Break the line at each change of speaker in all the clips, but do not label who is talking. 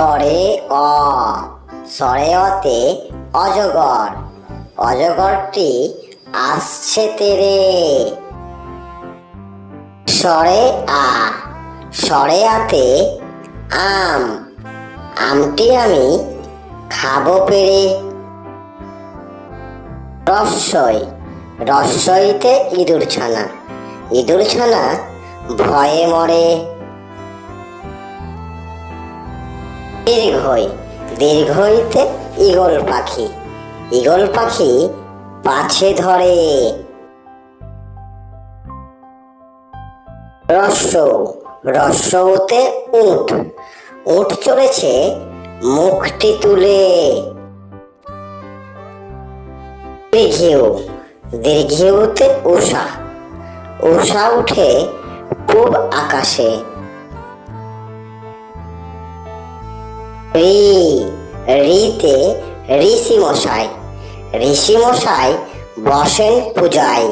সরে অ সরে অতে অজগর। অজগরটি আসছে তেরে। সরে আ সরে আতে আম। আমটি আমি খাব পেরে। রস্যই রস্যইতে ইঁদুর ছানা। ইঁদুর ছানা ভয়ে মরে। দীর্ঘই, দীর্ঘইতে ঈগল পাখি। ঈগল পাখি পাছে ধরে। রস্য রস্যতে উঠ উঠ চড়েছে মুখটি তুলে। দীর্ঘেউ দীর্ঘেউতে উষা উষা উঠে পূব আকাশে। রি রিতে ঋষি মশাই ঋষি মশাই বসেন পূজায়।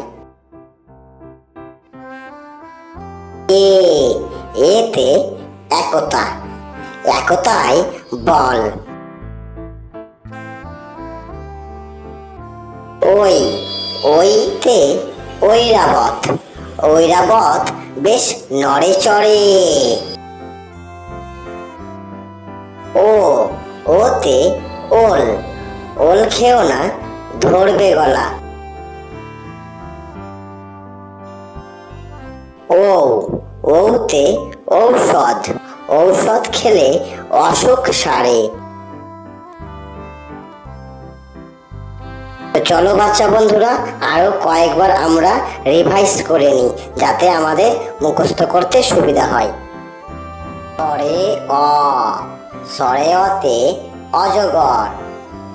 এতে একতা একতায় বল। ওই, ওইতে ঐরাবত ঐরাবত বেশ নড়ে চড়ে। ওতে ওল ওল খেও না, ধরবে গলা। ও ওতে ঔষধ ঔষধ খেলে অসুখ সারে। চলো বাচ্চা বন্ধুরা, আরও কয়েকবার আমরা রিভাইজ করে নিই, যাতে আমাদের মুখস্থ করতে সুবিধা হয়। সরে অ সরে অতে অজগর।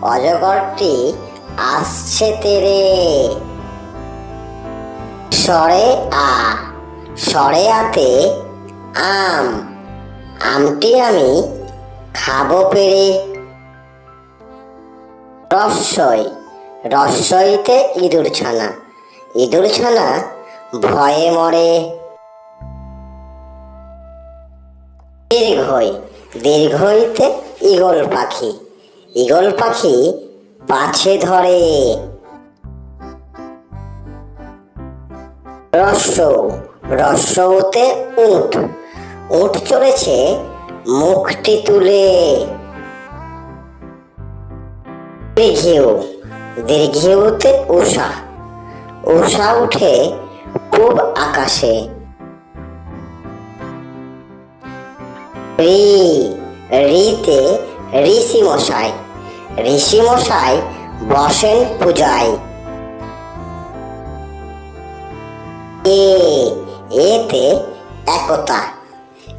অজগরটি আসছে তেরে। সরে আ। সরে আতে আম। আমটি আমি খাব পেরে। রস্যই রস্যইতে ইঁদুর ছানা। ইঁদুর ছানা ভয়ে মরে। দীর্ঘই। দীর্ঘইতে ঈগল পাখি। ঈগল পাখি পাছে ধরে। রস্য রস্যতে উঠ উঠ চড়েছে মুখটি তুলে। দীর্ঘেউ দীর্ঘেউতে উষা উষা উঠে পূব আকাশে। রি রিতে ঋষি মশাই ঋষি মশাই বসেন পূজায়। এ, এতে একতা।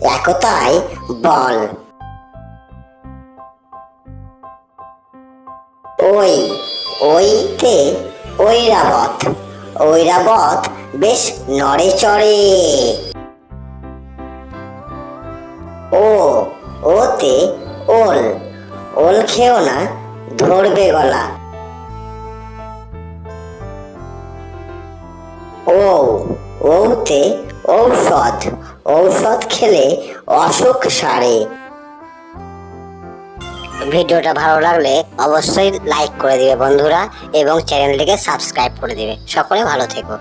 একতায় বল। ওই, ওইতে ঐরাবত। ঐরাবত বেশ নড়ে চড়ে। ওতে ওল ওল খেও না, ধরবে গলা। ও ওতে ঔষধ ঔষধ খেলে অসুখ সারে। ভিডিওটা ভালো লাগলে অবশ্যই লাইক করে দিবে বন্ধুরা এবং চ্যানেলটিকে সাবস্ক্রাইব করে দিবে। সকলে ভালো থেকো।